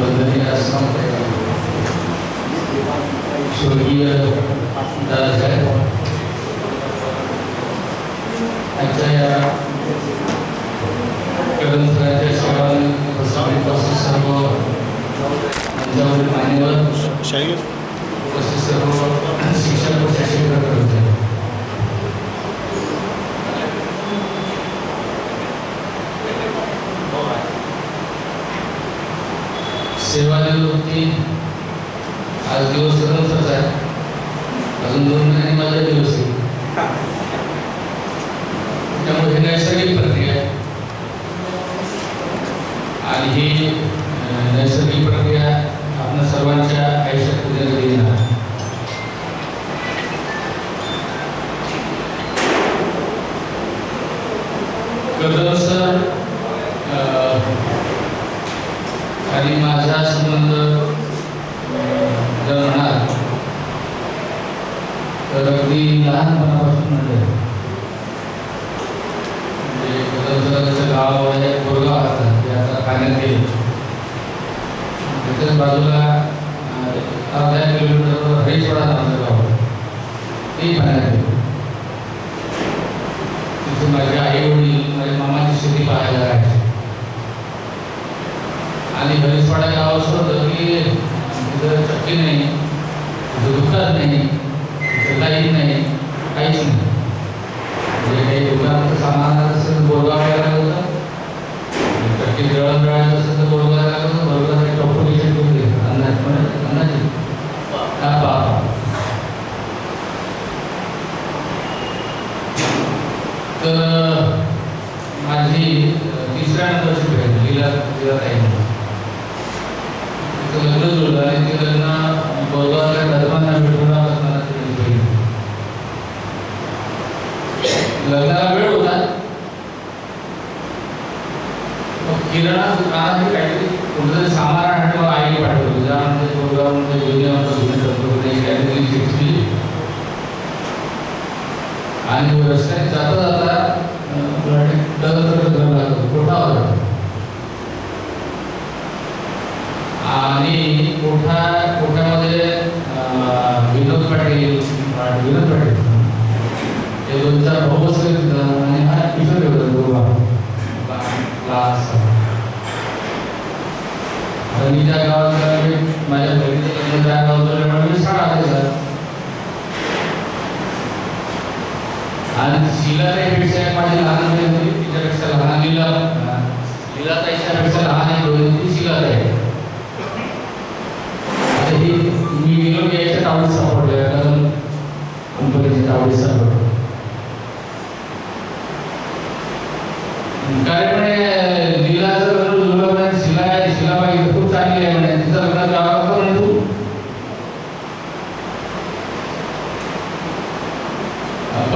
والذين استمتعوا سوريا درجات أجايا كبن ثلاثة شوال وصعب وصعب وصعب وصعب وصعب माझा दिवस आहे त्यामुळे ही नैसर्गिक प्रक्रिया आहे आणि ही अं, नैसर्गिक प्रक्रिया आपण सर्वांच्या आयुष्यात उद्या येणार कदम सर अं, आणि माझा संबंध अं, जर म्हणाल तर अगदी लहानपणापासून म्हणजे म्हणजे कदम सरांचं गाव आहे कोरगाव आता ते आता पाण्यात गेले त्याच्याच बाजूला अं, अर्धा किलोमीटरवर हरीशवाडा नावाचं गाव आहे. तेही तिथे माझे आई वडील माझ्या मामाची शेती पाहायला राहायची आणि हरीशवाडा गाव असं होतं की तिथं चक्की नाही तिथं दुकान नाही तिथं लाइट नाही काहीच नाही म्हणजे काही दुकानाचं सामान असेल तर बोरगाव यायला होतं चक्की दळण दळायचं असेल तर बोरगाव यायला होतं बोरगाव हे टॉपोलिशन होते अंदाज पण हा तर माझी अ, तिसऱ्या नंबरची भेट लीला लीला ताई तिचं लग्न जुळलं आणि ते लग्न बोरगावच्या दरम्यान भेटून असताना बहीण. लग्नाला वेळ होता किराणा दुकानात काहीतरी कुठेतरी सामान आणलं आईने पाठवलं ज्यामध्ये काहीतरी शिकली आणि रस्त्याने जाता जाता कोठावर आणि कोठा कोठ्यामध्ये अं, विनोद पाटील अं, विनोद पाटील. हे दोन चार भाऊ बसले तिथं आणि हा किशोर होता दोघा लहानसा आता मी त्या गावात मी माझ्या बहिणीचं लग्न त्या गावात झाल्यामुळे मी शाळा आलेला आणि शिलाताईपेक्षा माझी लहान बहीण होती तिच्यापेक्षा लहान लीला. लीलाताईच्या पेक्षा लहान एक बहीण होती शिलाताई. आता ही मी गेलो की तावडीत सापडलो कारण कंपनीच्या तावडीत सापडलो काय म्हणे लीलाचं लग्न जुळलं म्हणे शिला शिलाबाई खूप चांगली आहे म्हणे तिचं लग्न गावात म्हणे तू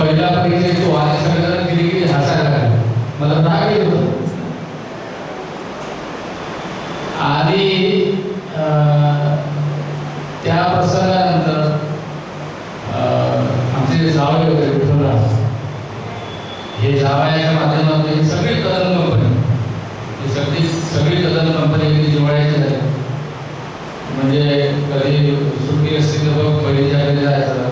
पहिला परिचय तो आज सगळ्यांना किती किती हसायला लागले. मला राग येत आणि त्या प्रसंगानंतर अं, आमचे जावळे होते विठ्ठलराज हे जावयाच्या माध्यमातून सगळी कदम कंपनी ही सगळी सगळी कदम कंपनी अगदी झाली. म्हणजे कधी सुट्टी असते तर बघ पहिली जायचं.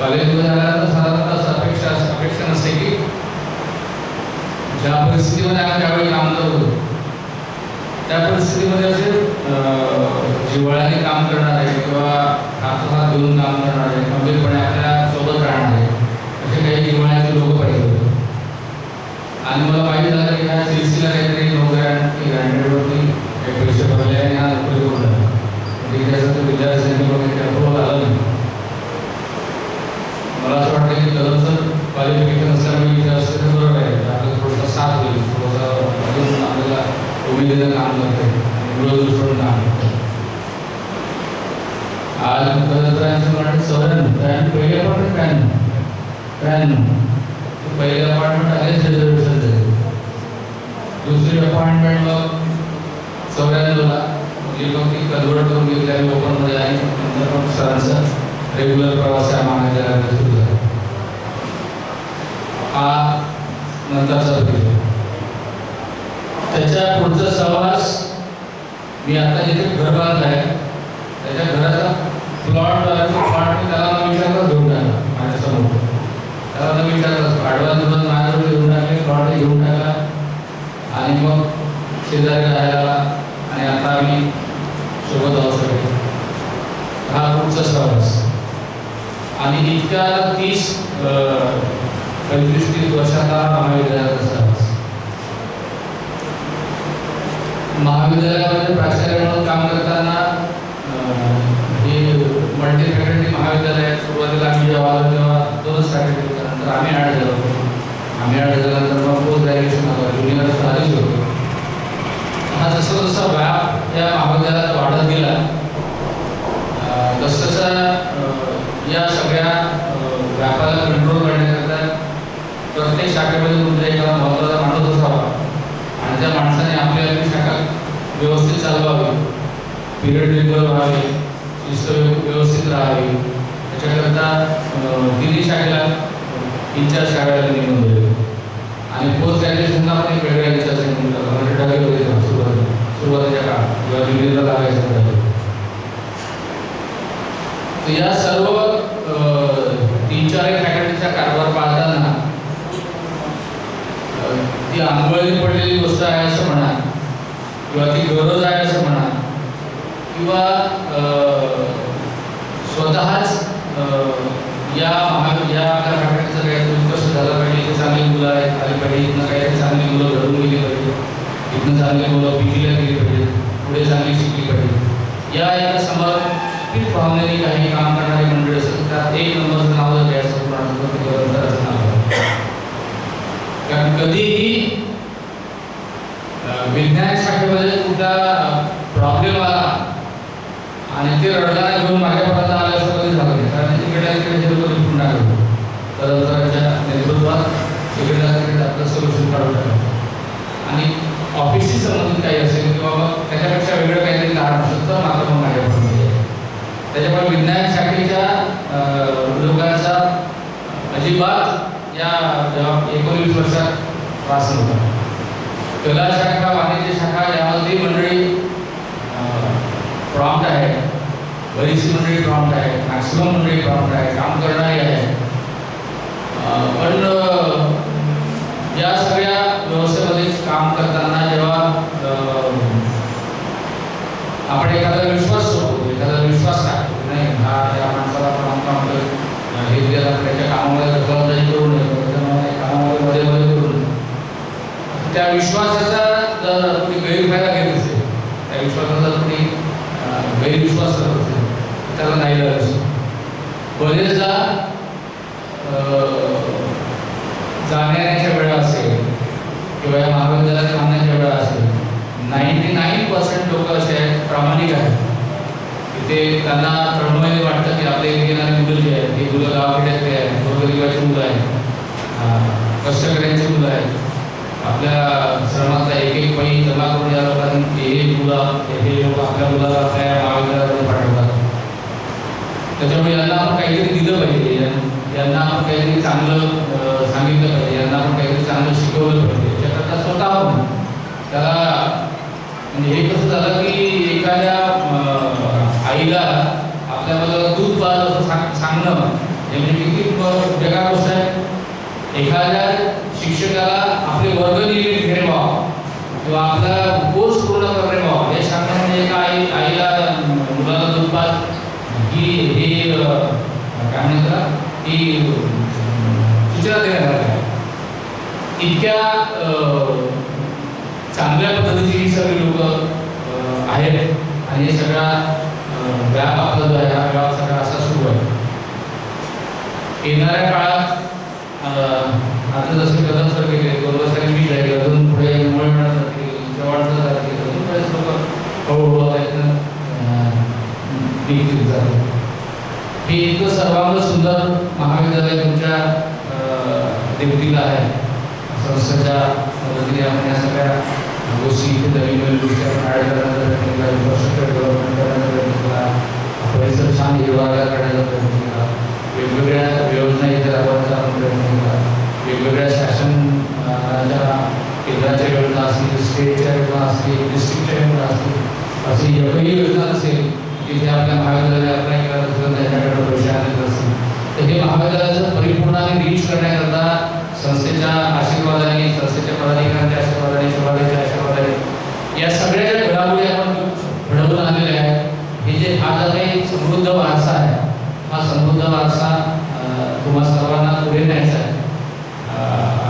कॉलेजमध्ये अपेक्षा अपेक्षा नसते की ज्या परिस्थितीमध्ये आम्ही त्यावेळी काम करत त्या परिस्थितीमध्ये असे जिवाळ्याने काम करणार आहे किंवा हातोहात घेऊन काम करणार करणारे खंबीरपणे आपल्यासोबत राहणार आहे असे काही जिवाळ्याचे लोक पाहिजे होते. आणि मला माहिती झालं की ह्या सी सीला काहीतरी नोकऱ्यांनी ग्रँडेडवरती काही पैसे भरले आणि हा नोकरी करून म्हणजे विद्यार्थ्यांनी वगैरे अप्रूव्हल आलं असं वाटतं की कदमचं क्वालिफिकेशन असल्यामुळे इथे असं तर बरोबर आहे. आपलं थोडंसं साथ होईल. थोडंसं अजून आपल्याला उमेदीनं काम करते. येईल आणि काम करता. आज मुख्यमंत्र्यांचं म्हणणं चौऱ्याण्णव त्र्याण्णव पहिले अपार्टमेंट त्र्याण्णव त्र्याण्णव पहिले अपार्टमेंट आलेच रिझर्वेशन झाले दुसरी अपार्टमेंट मग चौऱ्याण्णवला मुली मग ती कन्व्हर्ट करून घेतली आणि ओपनमध्ये आणि नंतर मग सरांचा रेग्युलर प्रवास या महाविद्यालयात सुरू झाला हा नंतरचा पिरियड त्याच्या पुढचा सहवास मी आता जिथे घर बांधलं आहे त्याच्या घराचा प्लॉट प्लॉट मी त्याला न घेऊन टाकला माझ्यासमोर. त्याला न विचारता ॲडव्हान्स माझ्याकडे घेऊन टाकले प्लॉट घेऊन टाकला. आणि मग शेजारी राहायला आणि आता आम्ही सोबत आहोत सगळे हा पुढचा सहवास. आणि इतक्या तीस अं, पंचवीस तीस वर्षाचा महाविद्यालयाचा सहवास महाविद्यालयामध्ये प्राचार्य म्हणून काम करताना हे मल्टी फॅकल्टी महाविद्यालय आहे. सुरुवातीला आम्ही जेव्हा आलो तेव्हा दोनच फॅकल्टी होत्या. आम्ही ॲड झालो आम्ही ॲड झाल्यानंतर मग पोस्ट ग्रॅज्युएशन आलं ज्युनियर आधीच होतो. हा जसं जसा व्याप या महाविद्यालयात वाढत गेला अं, तसं या सगळ्या अं, व्यापाला कंट्रोल प्रत्येक शाखेमध्ये कुठल्या एखादा महत्त्वाचा माणूस असावा आणि त्या माणसाने आपल्याला शाखा व्यवस्थित चालवावी. पिरियड रेग्युलर व्हावे. शिस्त व्यवस्थित राहावी. त्याच्याकरता तिन्ही शाखेला तीन चार शाळेला नेमून दिले आणि पोस्ट ग्रॅज्युएशनला पण एक वेगळ्या विचाराचा सुरुवातीच्या काळात. किंवा ज्युनियरला लागायचं तर या सर्व तीन चार फॅकल्टीचा कारभार पाळताना ती आंघोळी पडलेली गोष्ट आहे असं म्हणा किंवा ती गरज आहे असं म्हणा किंवा स्वतःच या महा या आपल्या काही कसं झालं पाहिजे इथे चांगली मुलं आहेत आली पाहिजे इथनं काही चांगली मुलं घडून गेली पाहिजे इथनं चांगली मुलं पिकीला गेली पाहिजे पुढे चांगली शिकली पाहिजे या एका समर्पित भावनेने काही काम करणारी मंडळी असेल त्यात एक नंबरचं नाव जर घ्यायचं नाव कारण कधीही अं, विज्ञान शाखेमध्ये कुठला प्रॉब्लेम आला आणि घेऊन माझ्यापर्यंत झालं नाही. कारण तिकडे तिकडे हे लोक लिहून नेतृत्वात तिकडे तिकडे आपलं सोल्युशन काढून टाकलं आणि ऑफिसशी संबंधित काही असेल किंवा मग त्याच्यापेक्षा वेगळं काहीतरी कारण असेल तर मात्र मग माझ्या यायचं. त्याच्यामुळे विज्ञान शाखेच्या लोकांचा अजिबात या एकोणवीस वर्षात त्रास नव्हता. कला शाखा वाणिज्य शाखा यामध्ये मंडळी प्रॉम्प्ट आहे बरीचशी मंडळी प्रॉम्प्ट आहे मॅक्सिमम मंडळी प्रॉम्प्ट आहे काम करणारी आहे पण या सगळ्या व्यवस्थेमध्ये काम करताना जेव्हा आपण एखादा विश्वास सोडतो एखादा विश्वास टाकतो नाही हा या माणसाला प्रॉम्प्ट काम हे त्याला त्याच्या कामामध्ये दखलंदाजी करू नये त्याच्यामुळे कामामध्ये मध्ये मध्ये करू नये त्या विश्वासाचा जर तुम्ही गैरफायदा घेत असेल त्या विश्वासाचा जर कोणी अं, गैरविश्वास करत असेल तर त्याला नाही लागत बरेचदा जाण्याच्या वेळा असेल किंवा या महाविद्यालयात थांबण्याच्या वेळा असेल नाईन्टी नाईन पर्सेंट लोक असे आहेत प्रामाणिक आहेत. की ते त्यांना तळमळीने वाटतं की आपल्या इथे येणारी मुलं जी आहेत ही मुलं गावाखेड्यातली आहेत गोरगरिबाची मुलं आहेत कष्टकऱ्यांची मुलं आहेत. आपल्या श्रमाचा एक एक पैसे जमा करून या लोकांनी हे मुलं हे लोक आपल्या मुलाला आपल्या महाविद्यालयामध्ये पाठवतात. त्याच्यामुळे यांना आपण काहीतरी दिलं पाहिजे. यांना आपण काहीतरी चांगलं सांगितलं पाहिजे. यांना आपण काहीतरी चांगलं शिकवलं पाहिजे. याच्याकरता स्वतः त्याला म्हणजे हे कसं झालं की एखाद्या आईला आपल्या दूध पाज असं सांग सांगणं हे म्हणजे किती वेगळा गोष्ट आहे. एखाद्या शिक्षकाला आपले वर्ग लिहिले घेणे व्हावं किंवा आपला कोर्स पूर्ण करणे व्हावं हे सांगणं म्हणजे एका आई आईला मुलाला दूध पाज ही हे अं, काय म्हणतात की सूचना देण्यात आल्या इतक्या चांगल्या पद्धतीची ही सगळी लोक आहेत. आणि हे सगळा व्याप आपला जो आहे हा व्याप सगळा असा सुरू आहे. येणाऱ्या काळात आता जसे कदम सर गेले दोन वर्षांनी मी जाईल अजून पुढे मुळे मिळत जातील चव्हाणचं जातील अजून बरेच लोक हळूहळू आता इथनं निघतील जातात. हे सर्वांग सुंदर महाविद्यालय तुमच्या देवतीला आहे. संस्थेच्या मदतीने आपण या सगळ्या गोष्टी इथे नवीन नवीन गोष्टी करण्याचा प्रयत्न केला इन्फ्रास्ट्रक्चर डेव्हलपमेंट प्रयत्न केला परिसर छान हिरवागार करण्याचा प्रयत्न योजना इथे राबवण्याचा आपण शासनाच्या केंद्राच्या योजना असतील, स्टेटच्या योजना असतील योजना असतील योजना तिथे आपल्या महाविद्यालयाने अप्लाय केला नसेल त्याच्याकडे पैसे आणत असतील. तर हे महाविद्यालयाचं परिपूर्णाने रीच करण्याकरता संस्थेच्या आशीर्वादाने संस्थेच्या पदाधिकाऱ्यांच्या आशीर्वादाने शोभादेच्या आशीर्वादाने या सगळ्या ज्या घडामोडी आपण घडवून आलेले आहे हे जे हा जो काही समृद्ध वारसा आहे हा समृद्ध वारसा तुम्हा सर्वांना पुढे न्यायचा आहे.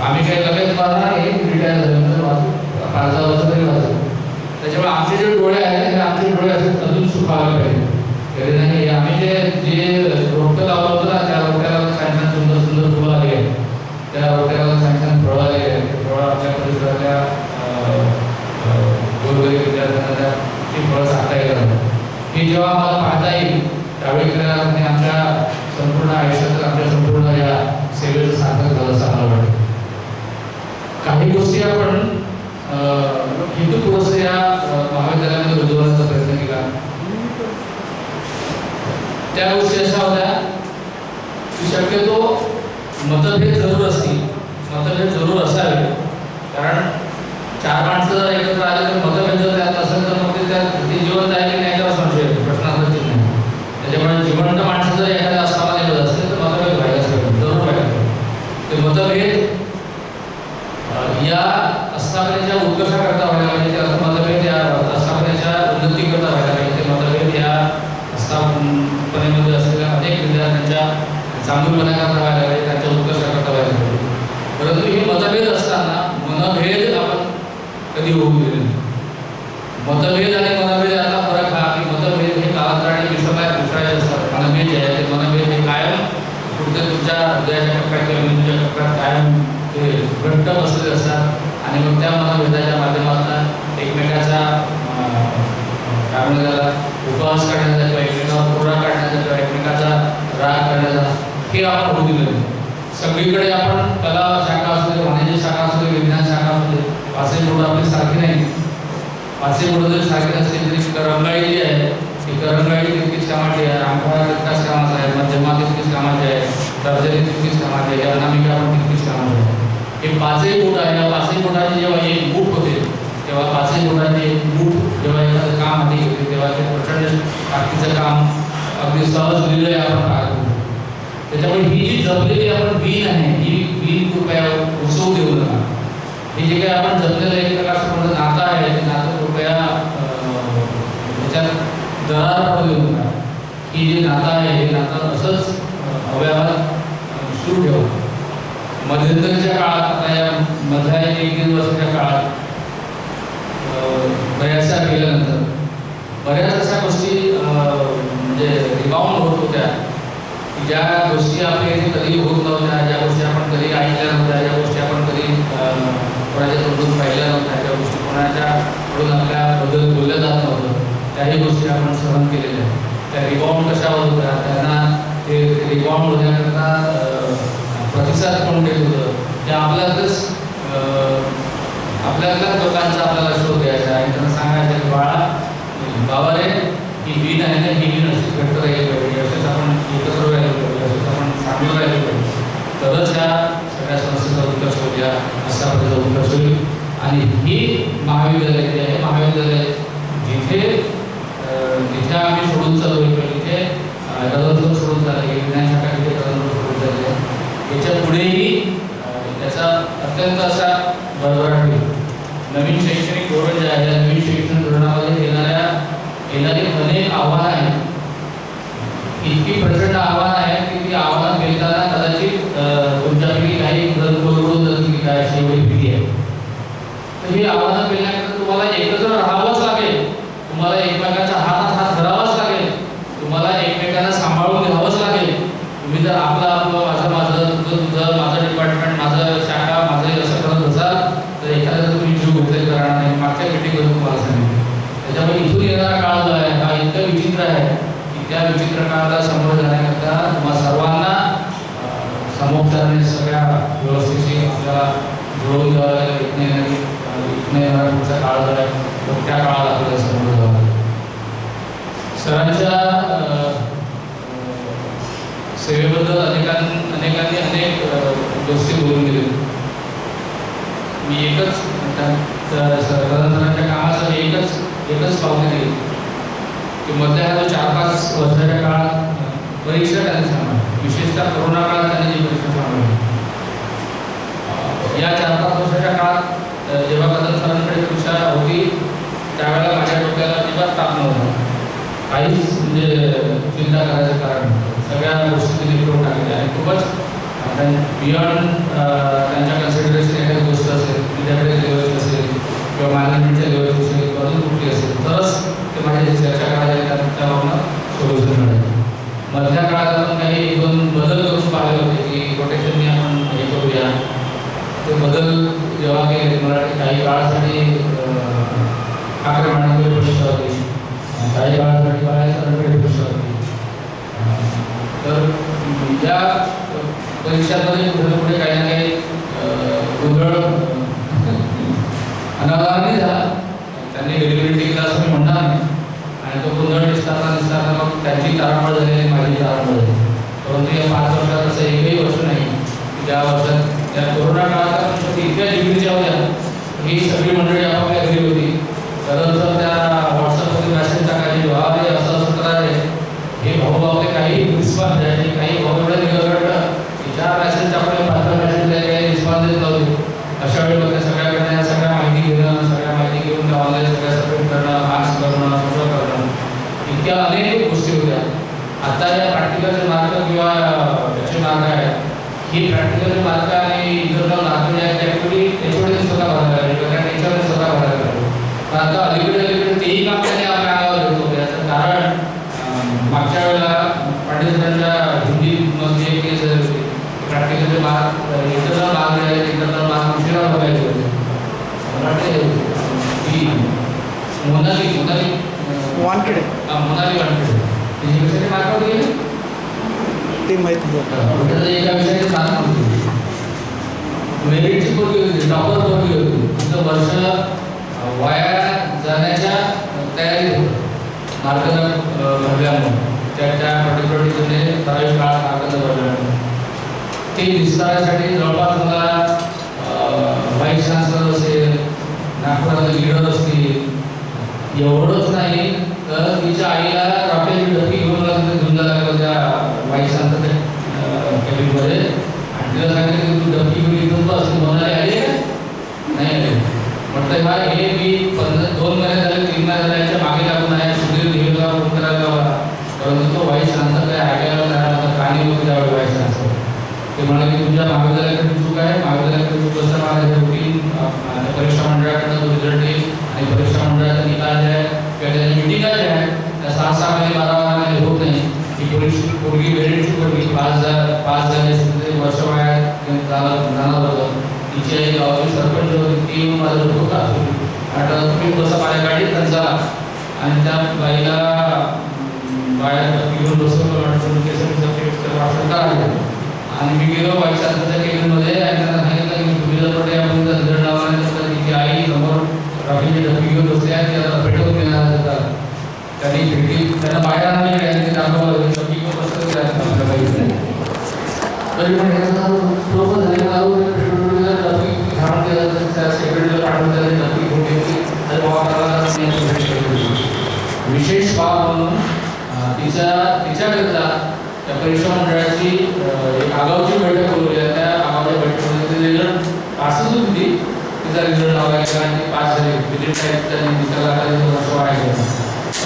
आम्ही काही लगेच वाजणार हे रिटायर झाल्यानंतर वाचू पाच दहा वर्ष तरी वाचू त्याच्यामुळे आमचे जे डोळे आहेत आमचे डोळे असे अजून सुखावे तरी नाही आम्ही जे जे रोपटं लावलं होतं ना त्या रोपट्याला छान छान सुंदर सुंदर फुलं आली आहेत. त्या रोपट्याला छान छान फळं आली आहेत. फळं आपल्या परिसरातल्या गोरगरीब विद्यार्थ्यांना त्या ती फळं सांगता येतात हे जेव्हा मला पाहता येईल त्यावेळी खऱ्या आमच्या संपूर्ण आयुष्यात आमच्या संपूर्ण या सेवेचं सार्थक झालं असं मला वाटतं. काही गोष्टी आपण हिंदू पुरुष या महाविद्यालयामध्ये रुजवण्याचा प्रयत्न केला त्या गोष्टी अशा होत्या की शक्यतो मतभेद जरूर असतील. मतभेद जरूर असावे. कारण चार माणसं जर एकत्र आले तर मतभेद जर त्यात असेल तर मग ते त्यात ते जिवंत आहे की नाही याच्यावर संशय येतो प्रश्नार्थ चिन्ह आहे. त्याच्यामुळे जिवंत माणसं जर एखाद्या आस्थानात येत असतील तर मतभेद व्हायलाच पाहिजे जरूर व्हायला पाहिजे ते मतभेद अं, या आस्थापनेच्या उत्कर्षाकरता व्हायला पाहिजे त्या मतभेद या आस्थापनेच्या उन्नतीकरता व्हायला पाहिजे ते मतभेद या आस्थापनेमध्ये असलेल्या अनेक विद्यार्थ्यांच्या चांगुलपणाकरता व्हायला पाहिजे त्यांच्या उत्कर्षाकरता व्हायला पाहिजे परंतु हे मतभेद असताना मनभेद आपण कधी होऊ दिले नाही मतभेद आणि मनभेद यातला फरक हा की मतभेद हे कालांतराने विसरल्या विसरायचे असतात मनभेद जे आहे ते मनभेद हे कायम कुठे तुमच्या हृदयाच्या कप्प्यात किंवा मेंदूच्या कप्प्यात कायम ते घट्ट बसलेले असतात आणि मग त्या मनभेदाच्या माध्यमातून एकमेकाचा अं, काय म्हणतात त्याला उपवास करण्याचा किंवा एकमेकावर कोरा काढण्याचा किंवा एकमेकाचा राग करण्याचा हे आपण होऊ दिलं नाही सगळीकडे आपण कला शाखा असू दे वाणिज्य शाखा असू दे विज्ञान शाखा असू दे पाचही बोर्ड आपली सारखी नाही. पाचही बोर्ड जरी सारखी नसली तरी करंगाळी जी आहे. ती करंगाळी तितकीच कामाची आहे. रामफळा तितकाच कामाचा आहे. मध्यमा तितकीच कामाची आहे. तर्जनी तितकीच कामाची आहे. अनामिका पण तितकीच कामाची आहे. हे पाचही बोर्ड आहे. या पाचही बोटाची जेव्हा एक बूट होते तेव्हा पाचही बोटाची एक मूठ जेव्हा देवाचे ते प्रचंड ताकदीचं काम अगदी सहज लिहिलं आपण पाहतो त्याच्यामुळे ही जी जपलेली आपण वीण आहे ही वीण कृपया उसवू देऊ नका. हे जे काही आपण जपलेलं एक प्रकारचं मोठं नातं आहे ते नातं कृपया त्याच्यात दरार पडू देऊ नका. ही जे नातं आहे हे नातं असंच अं, अव्यवहार सुरू ठेवा. मध्यंतरीच्या काळात आता या मधल्या एक दीड वर्षाच्या काळात बऱ्याचशा गेल्यानंतर बऱ्याच अशा गोष्टी म्हणजे रिबाउंड होत होत्या की ज्या गोष्टी आपल्या इथे कधी होत नव्हत्या ज्या गोष्टी आपण कधी ऐकल्या नव्हत्या ज्या गोष्टी आपण कधी कोणाच्या तोंडून पाहिल्या नव्हत्या ज्या गोष्टी कोणाच्या कडून आपल्याबद्दल बोलल्या जात नव्हतं त्याही गोष्टी आपण सहन केलेल्या आहेत. त्या रिबाउंड कशा होत होत्या त्यांना ते रिबाउंड होण्याकरता प्रतिसाद कोण देत होतं ते आपल्यातच आपल्यातल्याच लोकांचा आपल्याला शोध घ्यायचा आणि त्यांना सांगायचं की बाळा बाबा रे ही वीण आहे ना ही वीण अशी घट्ट राहिली पाहिजे असेच आपण एकत्र राहिलो पाहिजे असेच आपण चांगलं राहिलं पाहिजे तरच ह्या सगळ्या संस्थेचा उत्कर्ष होईल या आस्थापनेचा उत्कर्ष होईल आणि ही महाविद्यालय जे आहे. महाविद्यालय जिथे जिथे आम्ही सोडून चालू तिथे जिथे सोडून चालले विज्ञान शाखा जिथे सोडून चालले याच्या पुढेही त्याचा अत्यंत असा भरभराट होईल. नवीन शैक्षणिक धोरण जे आहे नवीन शैक्षणिक धोरणामध्ये येणाऱ्या येणारी अनेक आव्हानं आहेत. इतकी प्रचंड आव्हानं आहेत की ती आव्हानं पेलताना कदाचित अं, तुमच्यापैकी काही जण बोलून जातील की काय अशी एवढी भीती आहे तर ही आव्हानं पेलण्याकरता तुम्हाला एकमेकांना सांभाळून घ्यावंच लागेल तुम्ही जर आपलं आपलं माझं माझं तुझं तुझं माझं डिपार्टमेंट माझं शाखा माझं हे असं करत असाल तर एखाद्याचा तुम्ही जीव घेतलेला करणार नाही मागच्या मीटिंगमध्ये तुम्हाला सांगितलं त्याच्यामुळे इथून येणारा काळ जो आहे हा इतका विचित्र आहे की त्या विचित्र काळाला समोर जाण्याकरता तुम्हा सर्वांना अं, सामोपचाराने सगळ्या व्यवस्थेशी आपल्याला रोज घ्यावं लागेल इथनं पुढचा काळ जो आहे. तो त्या काळाला आपल्याला समोर जावं लागेल. सरांच्या सेवेबद्दल अनेकां अनेकांनी अनेक गोष्टी बोलून गेले मी एकच सरांच्या कामासाठी एकच एकच पाहुणे दिली. की मधल्या जो चार पाच वर्षाच्या काळात परीक्षा त्यांनी सांभाळली. विशेषतः कोरोना काळात त्यांनी जी परीक्षा सांभाळली. या चार पाच वर्षाच्या काळात जेव्हा कदम सरांकडे परीक्षा होती त्यावेळेला माझ्या डोक्याला अजिबात ताप नव्हता. काहीच म्हणजे चिंता करायचं कारण सगळ्या गोष्टी त्यांनी करून टाकल्या. आणि खूपच बियॉन्ड त्यांच्या कन्सिडरेशन एखादी गोष्ट असेल विद्यापीठ लेवलची असेल किंवा मॅनेजमेंटच्या लेवलची असेल किंवा अजून कुठली असेल तरच ते माझ्याशी चर्चा करायला त्या त्यावरनं सोल्युशन मिळालं मधल्या काळात आपण काही एक दोन बदल करून पाहिले होते की रोटेशनने आपण हे करूया ते बदल जेव्हा केले मराठी काही काळासाठी अं, ठाकरे मॅडमकडे परीक्षा होती अं, काही काळासाठी बाळा सरांकडे परीक्षा होती अं, तर या परीक्षांमध्ये पुढे पुढे काही ना काही अं, गोंधळ अनावधानाने झाला त्यांनी वेगवेगळी टीका असं मी म्हणणार नाही आणि तो गोंधळ दिसताना दिसताना मग त्यांची तारांबळ झाली आणि माझी तारांबळ झाली परंतु या पाच वर्षात असं एकही वर्ष नाही की त्या वर्षात त्या कोरोना काळात आपण शेवटी इतक्या डिग्रीच्या होत्या ही सगळी मंडळी आपापल्या घरी होती त्यानंतर त्या व्हॉट्सअपमध्ये मेसेज टाकायचे भावा रे असं असं करा रे हे भाऊ आपले काही रिस्पॉन्स द्यायचे काही भाऊ एवढं निघालं की चार मेसेज टाकले पाच मेसेज द्यायचे काही रिस्पॉन्स देत नव्हते अशा वेळी मग त्या सगळ्याकडे या सगळ्या माहिती घेणं सगळ्या माहिती घेऊन त्या ऑनलाईन सगळ्या सबमिट करणं मार्क्स करणं सगळं करणं इतक्या अनेक गोष्टी होत्या आता या प्रॅक्टिकलचे मार्क किंवा त्याचे मार्क आहेत ही प्रॅक्टिकलचे मार्क आणि इंटरनल मार्क जे आहेत ॲक्च्युली त्याच्यामध्ये स्वतः भरायला लागले किंवा त्या टीचरने स्वतः भरायला लागले पण आता अलीकडे अलीकडे तेही काम त्यांनी आपल्या अंगावर घेतलं होतं याचं कारण अं, मागच्या वेळेला पांडेसरांच्या हिंदीमध्ये केस झाली होती. प्रॅक्टिकलचे मार्क इंटरनल मार्क आहेत इंटरनल मार्क उशिरा बघायचे होते. मला वाटते ही मोनाली मोनाली वानखेडे. हा, मोनाली तिची कशाचे मार्क होते ते माहीत त्याचं एका विषयाचे मार्क होते. मेरिटची पोरगी होती टॉपर पोरगी होती. तिचं वर्ष वाया जाण्याच्या तयारीत होतं. मार्गदर्शन भरल्यामुळे त्याच्या त्या पर्टिक्युलर टीचरने ठराविक काळात मार्गदर्शन भरल्यामुळे ते विस्तारासाठी जवळपास मला व्हाईस चान्सलर असेल नागपुरात लिडर असतील. एवढंच नाही तर तिच्या आईला रॉकेलची डबी घेऊन घेऊन जायला लागलं त्या व्हाईस चान्सलरच्या कॅबिनमध्ये आणि तिला सांगितलं की तू डबी घेऊन इथून असं म्हणाले म्हणाली आली नाही आली. म्हटलं बा हे मी पंधरा दोन महिन्यात झाले तीन महिने झाले याच्या मागे लागून आहे सुधीर दिवेला फोन करायला लावला परंतु तो व्हाईस चान्सलर काही ऐकायला नाही मला कानी व्हायचं असतं. ते म्हणाले की तुमच्या महाविद्यालयाकडे चूक आहे. महाविद्यालयाकडे चूक असताना माझ्या रुटीन परीक्षा मंडळाकडनं रिझल्ट येईल आणि परीक्षा मंडळाचा निकाल जे आहे किंवा त्याच्या मिटिंगा ज्या आहेत त्या सहा सहा महिने बारा बारा महिने होत नाही. ही पोलीसची पोरगी वेळेची पोरगी पाच झा पास झाली असेल वर्ष वाया जाणार होतं. तिची आई गावाची सरपंच होती. ती येऊन माझा डोकं कापली आता तुम्ही बसा माझ्या गाडीत आणि चला. आणि त्या बाईला अं, बाहेर घेऊन बसवलं वाटतं केस करायला आणि मी गेलो वाईट चान्सलरच्या केबिनमध्ये आणि त्यांना सांगितलं की तुम्ही जर पडले आपण जर रिझल्ट नाही तिची आई समोर रॉकेलची डबी घेऊन बसली आणि त्याला भेटवून देणार होता त्यांनी भेटी त्यांना बाहेर आणले आणि ते दाखवलं डबी घेऊन आपल्या तरी पण ह्याचा लोक सोपं डबी त्या सेक्रेटरीला पाठवून डबी घेऊन घेतली बाबा विशेष बाब म्हणून तिच्या तिच्याकरिता त्या परीक्षा मंडळाची एक आगाऊची बैठक बोलवली आहे त्या आगाऊच्या बैठकीमध्ये रिझल्ट पासच होती तिचा रिझल्ट लावला गेला आणि पास झाली विजय टाईप त्यांनी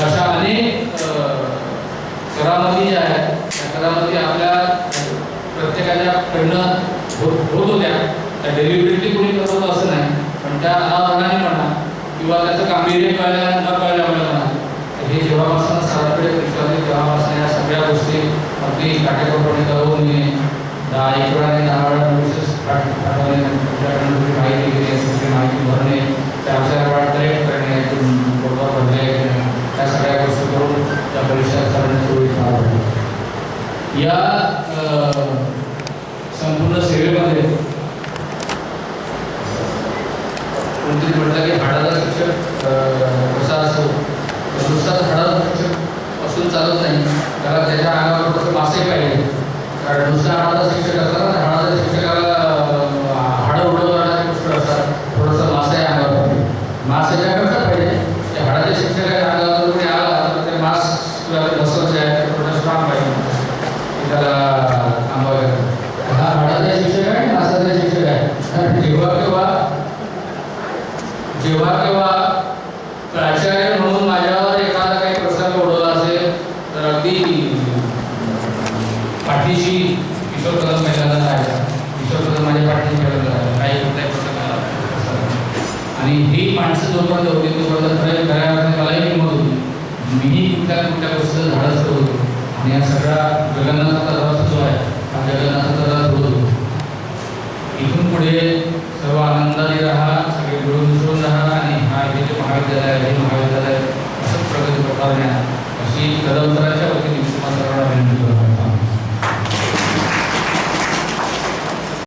अशा अनेक करामती ज्या आहेत त्या करामती आपल्या प्रत्येकाच्या कडनं होत होत होत्या. त्या डेलिव्हरीतली कोणी करत होतं असं नाही. पण त्या अनावधानाने म्हणा किंवा त्याचं गांभीर्य कळल्या न कळल्यामुळे म्हणा हे जेव्हापासून सराकडे परीक्षा तेव्हापासून गोष्टी अगदी काटेकोरपणे कळवून येणे दहा एक वेळाने दहा वेळा विशेष पाठवणे तुमच्याकडून माहिती घेणे तुमची माहिती भरणे चार चार वेळा कलेक्ट करणे बरोबर भरणे त्या सगळ्या गोष्टी करून त्या परीक्षा करणे सुरू पार या अ, संपूर्ण सेवेमध्ये कोणतरी म्हटलं की हाडाचा शिक्षक अ, कसा असतो तर नुसताच हाडाचा शिक्षक असून चालत नाही त्याला त्याच्या अंगावर थोडंसं मासे पाहिजे कारण नुसता हाडाचा शिक्षक असला ना हाडाच्या शिक्षकाला अ, हाडं उडवणारे पुष्कळ असतात थोडंसं मासे अंगावर पाहिजे मास याच्याकरता पाहिजे ते हाडाच्या शिक्षकाच्या अंगावर कोणी आला तर ते मास किंवा ते मसल्स आहे ते थोडं स्ट्रॉंग पाहिजे की त्याला थांबवायला हा हाडाचा शिक्षक आहे मासाचा शिक्षक आहे कारण जेव्हा केव्हा किंवा प्राचार्य म्हणून माझ्यावर एखादा काही प्रसंग ओढवला असेल तर अगदी पाठीशी किशोर कदम मैदानात राहायचा किशोर कदम माझ्या पाठीशी मैदानात राहायचा काही कुठल्याही प्रसंग आला आणि ही माणसं जोपर्यंत होती तोपर्यंत खरं खऱ्या अर्थाने मलाही किंमत होती. मीही कुठल्या कुठल्या गोष्टीचं झाडच होतो आणि या सगळा जगन्नाथाचा रस जो आहे हा जगन्नाथाचा रस होतो. इथून पुढे महाविद्यालय आहे हे महाविद्यालय असंच प्रगती प्रकारे अशी कदमतराच्या